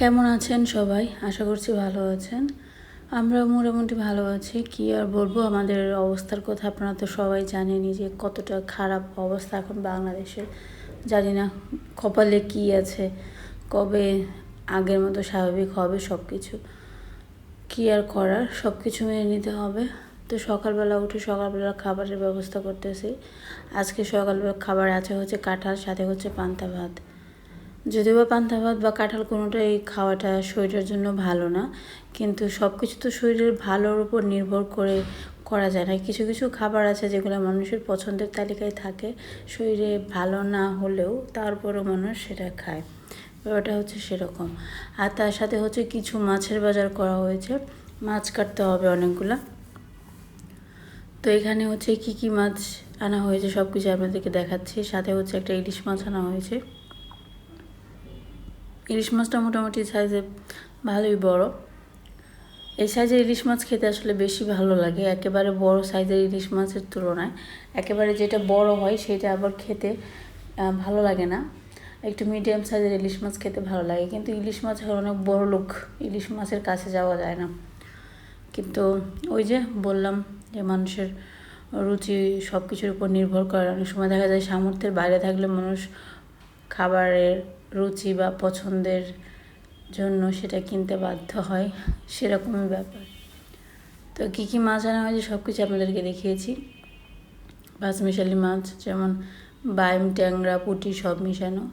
কেমন আছেন সবাই? আশা করছি ভালো আছেন। আমরা মোটামুটি ভালো আছি। কি আর বলব, আমাদের অবস্থার কথা আপনারা তো সবাই জানেনই যে কতটা খারাপ অবস্থা এখন বাংলাদেশের। জানি না কপালে কি আছে, কবে আগের মতো স্বাভাবিক হবে সব কিছু কী আর করার সব কিছু মেনে নিতে হবে। তো সকালবেলা উঠে সকালবেলা খাবারের ব্যবস্থা করতেছি। আজকে সকালবেলা খাবার আছে হচ্ছে কাঁঠাল, সাথে হচ্ছে পান্তা ভাত। যদিও বা পান্তা ভাত বা কাঁঠাল কোনোটাই খাওয়াটা শরীরের জন্য ভালো না, কিন্তু সব কিছু তো শরীরের ভালোর উপর নির্ভর করে করা যায় না। কিছু কিছু খাবার আছে যেগুলো মানুষের পছন্দের তালিকায় থাকে, শরীরে ভালো না হলেও তারপরও মানুষ সেটা খায়। ব্যাপারটা হচ্ছে সেরকম। আর তার সাথে হচ্ছে কিছু মাছের বাজার করা হয়েছে, মাছ কাটতে হবে অনেকগুলা। তো এখানে হচ্ছে কি কি মাছ আনা হয়েছে সব কিছু আপনাদেরকে দেখাচ্ছি। সাথে হচ্ছে একটা ইলিশ মাছ আনা হয়েছে। ইলিশ মাছটা মোটামুটি সাইজে ভালোই বড়। এই সাইজের ইলিশ মাছ খেতে আসলে বেশি ভালো লাগে। একেবারে বড় সাইজের ইলিশ মাছের তুলনায়। একেবারে যেটা বড় হয় সেটা আবার খেতে ভালো লাগে না। একটু মিডিয়াম সাইজের ইলিশ মাছ খেতে ভালো লাগে। কিন্তু ইলিশ মাছ অনেক বড় লোক। ইলিশ মাছের কাছে যাওয়া যায় না। কিন্তু ওই যে বললাম যে মানুষের রুচি সব কিছুর উপর নির্ভর করে। অনেক সময় দেখা যায় সামর্থ্যের বাইরে থাকলে মানুষ খাবারের রুচি বা পছন্দের জন্য সেটা কিনতে বাধ্য হয়, সেরকমই ব্যাপার। তো কী কী মাছ আনা হয়েছে সব কিছু আপনাদেরকে দেখিয়েছি। পাঁচমিশালি মাছ, যেমন বাইম, ট্যাংরা, পুঁটি সব মিশানো।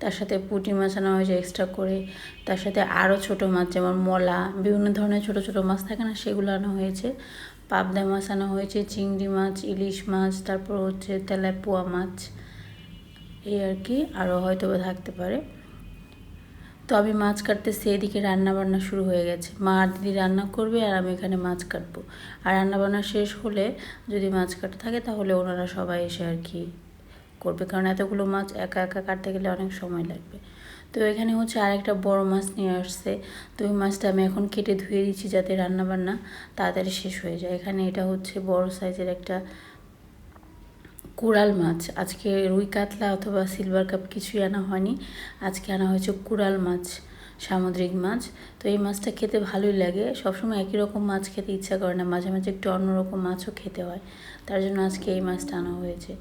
তার সাথে পুঁটি মাছ আনা হয়েছে এক্সট্রা করে। তার সাথে আরও ছোট মাছ, যেমন মলা, বিভিন্ন ধরনের ছোট ছোট মাছ থাকে না, সেগুলো আনা হয়েছে। পাবদা মাছ আনা হয়েছে, চিংড়ি মাছ, ইলিশ মাছ, তারপর হচ্ছে তেলাপুয়া মাছ। এই আর কি আরও হয়তো বা থাকতে পারে। তো আমি মাছ কাটতেছি এদিকে রান্না বান্না শুরু হয়ে গেছে। মা আর দিদি রান্না করবে আর আমি এখানে মাছ কাটবো। আর রান্নাবান্না শেষ হলে যদি মাছ কাটা থাকে তাহলে ওনারা সবাই এসে আর কি করবে। কারণ এতগুলো মাছ একা একা কাটতে গেলে অনেক সময় লাগবে। তো এখানে হচ্ছে আরেকটা বড় মাছ নিয়ে আসছে। তো ওই মাছটা আমি এখন কেটে ধুয়ে দিচ্ছি যাতে রান্নাবান্না তাড়াতাড়ি শেষ হয়ে যায়। এখানে এটা হচ্ছে বড় সাইজের একটা কুড়াল মাছ। আজকে রুই কাতলা অথবা সিলভার কাপ কিছুই আনা হয়নি। আজকে আনা হয়েছে কুড়াল মাছ, সামুদ্রিক মাছ। তো এই মাছটা খেতে ভালোই লাগে। সবসময় একই রকম মাছ খেতে ইচ্ছা করে না। মাঝে মাঝে একটু অন্যরকম মাছও খেতে হয়। তার জন্য আজকে এই মাছটা আনা হয়েছে।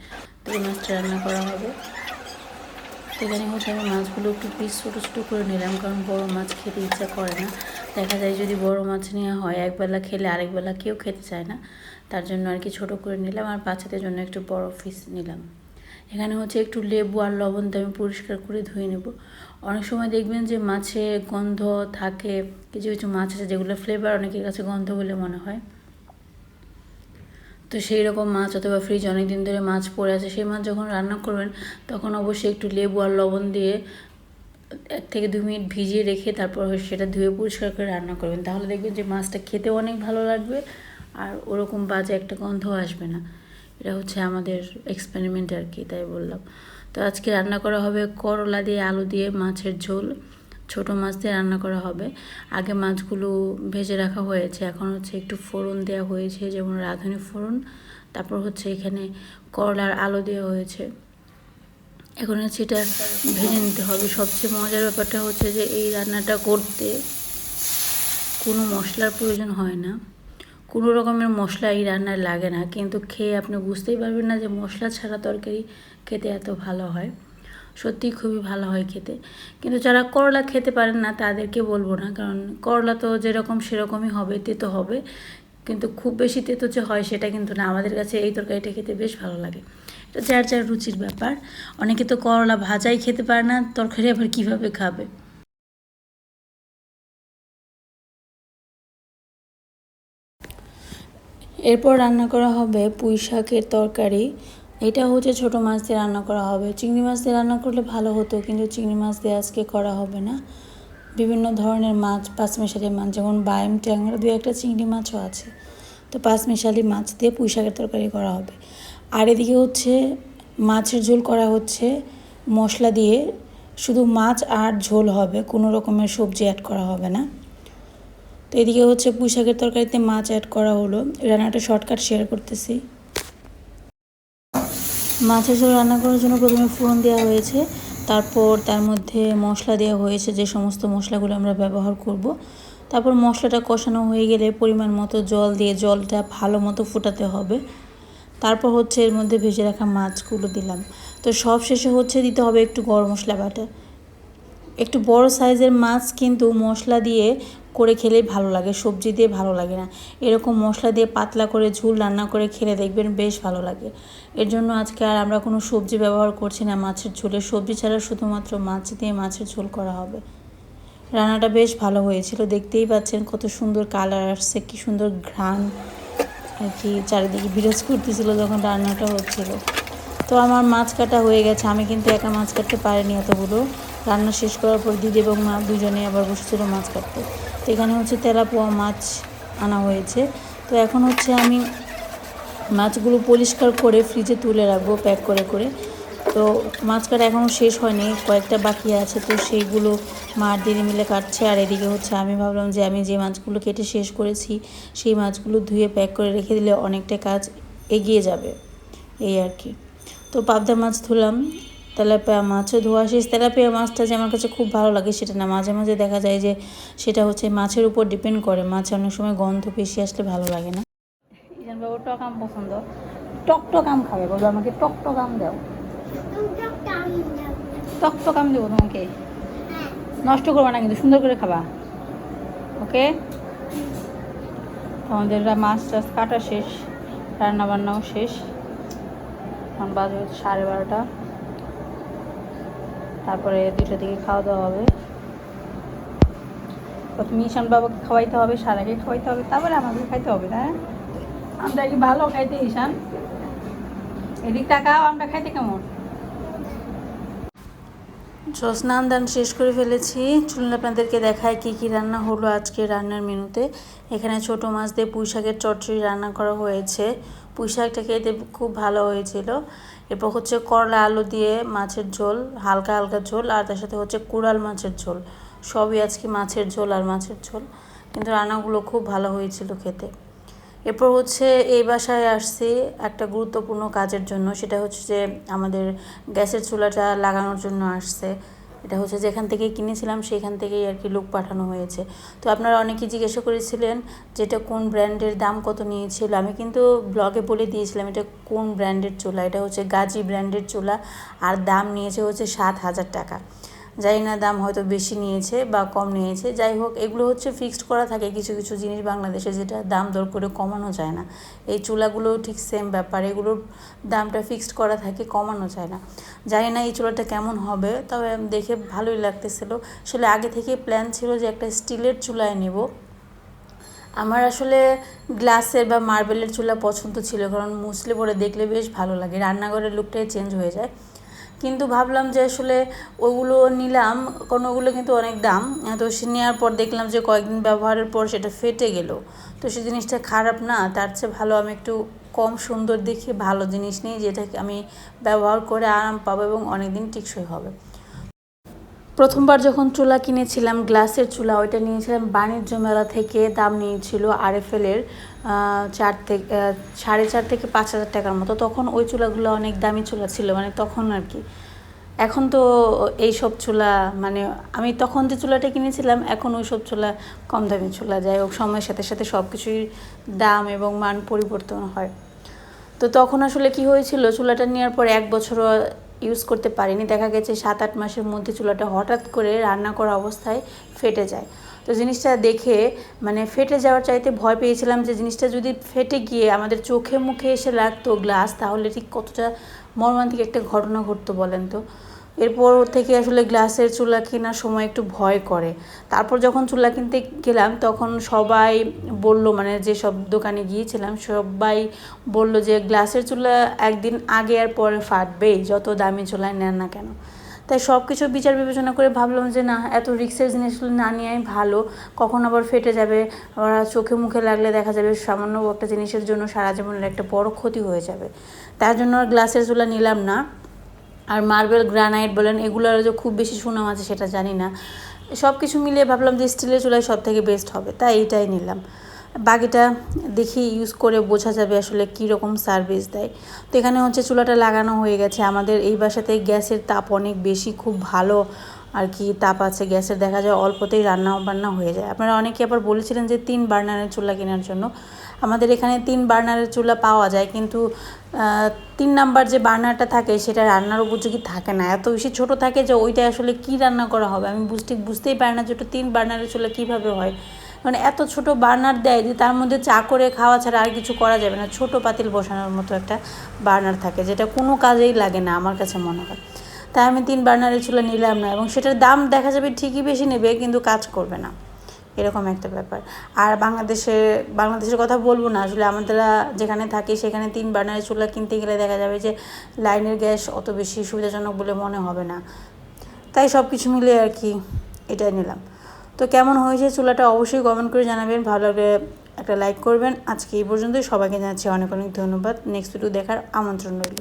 তো এই মাছটা রান্না করা হবে। এখানে হচ্ছে আমি মাছগুলো একটু পিস ছোটো ছোটো করে নিলাম, কারণ বড় মাছ খেতে ইচ্ছা করে না। দেখা যায় যদি বড় মাছ নেওয়া হয় একবেলা খেলে আরেকবেলা কেউ খেতে চায় না। তার জন্য আর কি ছোটো করে নিলাম, আর বাচ্চাদের জন্য একটু বড় পিস নিলাম। এখানে হচ্ছে একটু লেবু আর লবণ আমি পরিষ্কার করে ধুয়ে নেব। অনেক সময় দেখবেন যে মাছে গন্ধ থাকে, কিছু কিছু মাছ আছে যেগুলো ফ্লেভার অনেকের কাছে গন্ধ বলে মনে হয়। তো সেই রকম মাছ অথবা ফ্রিজ অনেক দিন ধরে মাছ পড়ে আছে, সেই মাছ যখন রান্না করবেন, তখন অবশ্যই একটু লেবু আর লবণ দিয়ে এক থেকে দু মিনিট ভিজিয়ে রেখে তারপর সেটা ধুয়ে পরিষ্কার করে রান্না করবেন। তাহলে দেখবেন যে মাছটা খেতেও অনেক ভালো লাগবে আর ওরকম বাজে একটা গন্ধ আসবে না। এটা হচ্ছে আমাদের এক্সপেরিমেন্ট আর কি, তাই বললাম। তো আজকে রান্না করা হবে করলা দিয়ে, আলু দিয়ে, মাছের ঝোল। ছোট মাছ দিয়ে রান্না করা হবে। আগে মাছগুলো ভেজে রাখা হয়েছে। এখন হচ্ছে একটু ফোড়ন দেওয়া হয়েছে, যেমন রাঁধুনি ফোড়ন, তারপর হচ্ছে এখানে করলার আলু দেওয়া হয়েছে। এখন হচ্ছে এটা ভেজে নিতে হবে। সবচেয়ে মজার ব্যাপারটা হচ্ছে যে এই রান্নাটা করতে কোনো মশলার প্রয়োজন হয় না। কোনো রকমের মশলা এই রান্নায় লাগে না। কিন্তু খেয়ে আপনি বুঝতেই পারবেন না যে মশলা ছাড়া তরকারি খেতে এত ভালো হয়। সত্যি খুবই ভালো হয় খেতে। কিন্তু যারা করলা খেতে পারেন না, তাদেরকে বলব না। কারণ করলা তো যেরকম সেরকমই হবে, তেতো হবে। কিন্তু খুব বেশি তেতো যে হয় সেটা কিন্তু না। আমাদের কাছে এই তরকারিটা খেতে বেশ ভালো লাগে। এটা যার যার রুচির ব্যাপার। অনেকে তো করলা ভাজাই খেতে পারে না, তরকারি আবার কীভাবে খাবে? এরপর রান্না করা হবে পুঁই শাকের তরকারি। এটা হচ্ছে ছোট মাছ দিয়ে রান্না করা হবে। চিংড়ি মাছ দিয়ে রান্না করলে ভালো হতো, কিন্তু চিংড়ি মাছ দিয়ে আজকে করা হবে না। বিভিন্ন ধরনের মাছ, পাঁচমিশালি মাছ, যেমন বাইম, ট্যাংরা, দু একটা চিংড়ি মাছও আছে। তো পাঁচমিশালি মাছ দিয়ে পুঁই শাকের তরকারি করা হবে। আর এদিকে হচ্ছে মাছের ঝোল করা হচ্ছে, মশলা দিয়ে। শুধু মাছ আর ঝোল হবে, কোনো রকমের সবজি অ্যাড করা হবে না। তো এদিকে হচ্ছে পুঁই শাকের তরকারিতে মাছ অ্যাড করা হলো। রান্নাটা শর্টকাট শেয়ার করতেছি। মাছের ঝোল রান্না করার জন্য প্রথমে ফোড়ন দেওয়া হয়েছে। তারপর তার মধ্যে মশলা দেওয়া হয়েছে, যে সমস্ত মশলাগুলো আমরা ব্যবহার করব। তারপর মশলাটা কষানো হয়ে গেলে পরিমাণ মতো জল দিয়ে জলটা ভালো মতো ফুটাতে হবে। তারপর হচ্ছে এর মধ্যে ভেজে রাখা মাছগুলো দিলাম। তো সব শেষে হচ্ছে দিতে হবে একটু গরম মশলা বাটা। একটু বড় সাইজের মাছ কিন্তু মশলা দিয়ে করে খেলেই ভালো লাগে, সবজি দিয়ে ভালো লাগে না। এরকম মশলা দিয়ে পাতলা করে ঝুল রান্না করে খেলে দেখবেন বেশ ভালো লাগে। এর জন্য আজকে আর আমরা কোনো সবজি ব্যবহার করছি না মাছের ঝোলে, সবজি ছাড়া শুধুমাত্র মাছ দিয়ে মাছের ঝোল করা হবে। রান্নাটা বেশ ভালো হয়েছিল, দেখতেই পাচ্ছেন কত সুন্দর কালার আসছে, কি সুন্দর ঘ্রাণ। আর কি চারিদিকে বিরাজ করতেছিল যখন রান্নাটা হচ্ছিল। তো আমার মাছ কাটা হয়ে গেছে, আমি কিন্তু একা মাছ কাটতে পারিনি এতগুলো। রান্না শেষ করার পর দিদি এবং মা দুজনে আবার বসেছিল মাছ কাটতে। তো এখানে হচ্ছে তেলাপোয়া মাছ আনা হয়েছে। তো এখন হচ্ছে আমি মাছগুলো পরিষ্কার করে ফ্রিজে তুলে রাখব প্যাক করে করে। তো মাছ কাটা এখনও শেষ হয়নি, কয়েকটা বাকি আছে। তো সেইগুলো মার দিদি মিলে কাটছে। আর এদিকে হচ্ছে আমি ভাবলাম যে আমি যে মাছগুলো কেটে শেষ করেছি, সেই মাছগুলো ধুয়ে প্যাক করে রেখে দিলে অনেকটা কাজ এগিয়ে যাবে। এই আর কি। তো পাবদা মাছ ধুলাম। তেলাপিয়া মাছও ধোয়া শেষ তেলাপিয়া মাছটা যে আমার কাছে খুব ভালো লাগে সেটা না। মাঝে মাঝে দেখা যায় যে সেটা হচ্ছে মাছের উপর ডিপেন্ড করে। মাছ অনেক সময় গন্ধ বেশি আসলে ভালো লাগে না। ইজান বাবু টক আম পছন্দ? টক টক আম খাবে বলব আমাকে টক টক আম দাও। টক টক আম দেবো তোমাকে? নষ্ট করবে না কিন্তু সুন্দর করে খাবা। ওকে? আমাদের মাছ টাছ কাটা শেষ রান্না বান্নাও শেষ। এখন বাজে হচ্ছে সাড়ে বারোটা। তারপরে দুটো দিকে খাওয়া দাওয়া হবে। প্রথমে ঈশান বাবাকে খাওয়াইতে হবে, সারাকে খাওয়াইতে হবে, তারপরে আমাদের খাইতে হবে না? আমরা কি ভালো খাইতে ঈশান? এদিক টাকাও আমরা খাইতে কেমন? স্নান দান শেষ করে ফেলেছি। চলুন আপনাদেরকে দেখায় কী কী রান্না হলো আজকে রান্নার মেনুতে। এখানে ছোট মাছ দিয়ে পুঁই শাকের চচ্চড়ি রান্না করা হয়েছে। পুঁই শাকটা খেতে খুব ভালো হয়েছিল। এরপর হচ্ছে করলা আলু দিয়ে মাছের ঝোল, হালকা হালকা ঝোল, আর তার সাথে হচ্ছে কুড়াল মাছের ঝোল। সবই আজকে মাছের ঝোল আর মাছের ঝোল। কিন্তু রান্নাগুলো খুব ভালো হয়েছিল খেতে। এরপর হচ্ছে এই বাসায় আসছি একটা গুরুত্বপূর্ণ কাজের জন্য, সেটা হচ্ছে যে আমাদের গ্যাসের চুলাটা লাগানোর জন্য আসছে। এটা হচ্ছে যেখান থেকে কিনেছিলাম, সেখান থেকেই আর কি লোক পাঠানো হয়েছে। তো আপনারা অনেকেই জিজ্ঞাসা করেছিলেন যেটা কোন ব্র্যান্ডের দাম কত নিয়েছিল? আমি কিন্তু ব্লগে বলে দিয়েছিলাম এটা কোন ব্র্যান্ডের চোলা? এটা হচ্ছে গাজি ব্র্যান্ডের চোলা, আর দাম নিয়েছে হচ্ছে সাত হাজার টাকা। জানি না দাম হয়তো বেশি নিয়েছে বা কম নিয়েছে। যাই হোক, এগুলো হচ্ছে ফিক্সড করা থাকে কিছু কিছু জিনিস বাংলাদেশে যেটা দাম দর করে কমানো যায় না। এই চুলাগুলোও ঠিক সেম ব্যাপার, এগুলোর দামটা ফিক্সড করা থাকে, কমানো যায় না। জানি না এই চুলাটা কেমন হবে, তবে দেখে ভালোই লাগতেছিল। আসলে আগে থেকে প্ল্যান ছিল যে একটা স্টিলের চুলায় নেব। আমার আসলে গ্লাসের বা মার্বেলের চুলা পছন্দ ছিল, কারণ মুসলে পরে দেখলে বেশ ভালো লাগে। রান্নাঘরের লুকটাই চেঞ্জ হয়ে যায়। কিন্তু ভাবলাম যে আসলে ওগুলো নিলাম, কারণ ওগুলো কিন্তু অনেক দাম। তো সে নেওয়ার পর দেখলাম যে কয়েকদিন ব্যবহারের পর সেটা ফেটে গেল। তো সে জিনিসটা খারাপ না, তার চেয়ে ভালো আমি একটু কম সুন্দর দেখে, ভালো জিনিস নিই যেটাকে আমি ব্যবহার করে আরাম পাবো এবং অনেক দিন টিকসই হবে। প্রথমবার যখন চুলা কিনেছিলাম, গ্লাসের চুলা, ওইটা নিয়েছিলাম। বাণিজ্য মেলা থেকে দাম নিয়েছিল আরএফএলের চার থেকে সাড়ে চার থেকে পাঁচ হাজার টাকার মতো। তখন ওই চুলাগুলো অনেক দামি চুলা ছিল মানে তখন আর কি। এখন তো এই সব চুলা মানে আমি তখন যে চুলাটা কিনেছিলাম, এখন ওই সব চুলা কম দামি চুলা। যাই হোক, সময়ের সাথে সাথে সব কিছুই দাম এবং মান পরিবর্তন হয়। তো তখন আসলে কি হয়েছিল, চুলাটা নেওয়ার পর এক বছরও ইউজ করতে পারিনি। দেখা গেছে সাত আট মাসের মধ্যে চুলাটা হঠাৎ করে রান্না করা অবস্থায় ফেটে যায়। তো জিনিসটা দেখে মানে ফেটে যাওয়ার চাইতে ভয় পেয়েছিলাম যে জিনিসটা যদি ফেটে গিয়ে আমাদের চোখে মুখে এসে লাগতো গ্লাস তাহলে ঠিক কতটা মর্মান্তিক একটা ঘটনা ঘটতো বলেন তো? এরপর থেকে আসলে গ্লাসের চুলা কেনার সময় একটু ভয় করে। তারপর যখন চুলা কিনতে গেলাম, তখন সবাই বলল মানে যে সব দোকানে গিয়েছিলাম, সবাই বলল যে গ্লাসের চুলা একদিন আগে আর পরে ফাটবেই যত দামি চুলায় নেন না কেন। তাই সব কিছু বিচার বিবেচনা করে ভাবলাম যে, না, এত রিক্সের জিনিসগুলো না নেওয়াই ভালো। কখন আবার ফেটে যাবে? আবার চোখে মুখে লাগলে দেখা যাবে সামান্য একটা জিনিসের জন্য সারা জীবনের একটা বড় ক্ষতি হয়ে যাবে। তার জন্য গ্লাসের চুলা নিলাম না। আর মার্বেল, গ্রানাইট বলেন, এগুলোর যে খুব বেশি সুনাম আছে সেটা জানি না। সব কিছু মিলিয়ে ভাবলাম যে স্টিলের চুলাই সব থেকে বেস্ট হবে, তাই এইটাই নিলাম। বাকিটা দেখি ইউজ করে বোঝা যাবে আসলে কী রকম সার্ভিস দেয়। তো এখানে হচ্ছে চুলাটা লাগানো হয়ে গেছে। আমাদের এই বাসাতে গ্যাসের তাপ অনেক বেশি, খুব ভালো আর কি তাপ আছে। গ্যাসের দেখা যায় অল্পতেই রান্না বান্না হয়ে যায়। আপনারা অনেকে আবার বলেছিলেন যে তিন বার্নারের চুলা কেনার জন্য। আমাদের এখানে তিন বার্নারের চুলা পাওয়া যায়, কিন্তু তিন নাম্বার যে বার্নারটা থাকে সেটা রান্নার উপযোগী থাকে না। এত বেশি ছোট থাকে যে ওইটা আসলে কি রান্না করা হবে? আমি বুঝতে, বুঝতেই পারি না যে ওটা তিন বার্নারের চুলা কীভাবে হয়। মানে এত ছোট বার্নার দেয় যে তার মধ্যে চা করে খাওয়া ছাড়া আর কিছু করা যাবে না। ছোট পাতিল বসানোর মতো একটা বার্নার থাকে, যেটা কোনো কাজেই লাগে না আমার কাছে মনে হয়। তাই আমি তিন বার্নারের চুলা নিলাম না, এবং সেটার দাম দেখা যাবে ঠিকই বেশি নেবে, কিন্তু কাজ করবে না। এরকম একটা ব্যাপার। আর বাংলাদেশে, বাংলাদেশের কথা বলব না, আসলে আমরা যেখানে থাকি সেখানে তিন বার্নারের চুলা কিনতে গেলে দেখা যাবে যে লাইনের গ্যাস অত বেশি সুবিধাজনক বলে মনে হবে না। তাই সব কিছু মিলে আর কি এটাই নিলাম। তো কেমন হয়েছে চুলাটা অবশ্যই কমেন্ট করে জানাবেন, ভালো লাগলে একটা লাইক করবেন। আজকে এই পর্যন্তই, সবাইকে জানাচ্ছি অনেক অনেক ধন্যবাদ। নেক্সট ভিডিও দেখার আমন্ত্রণ রইল।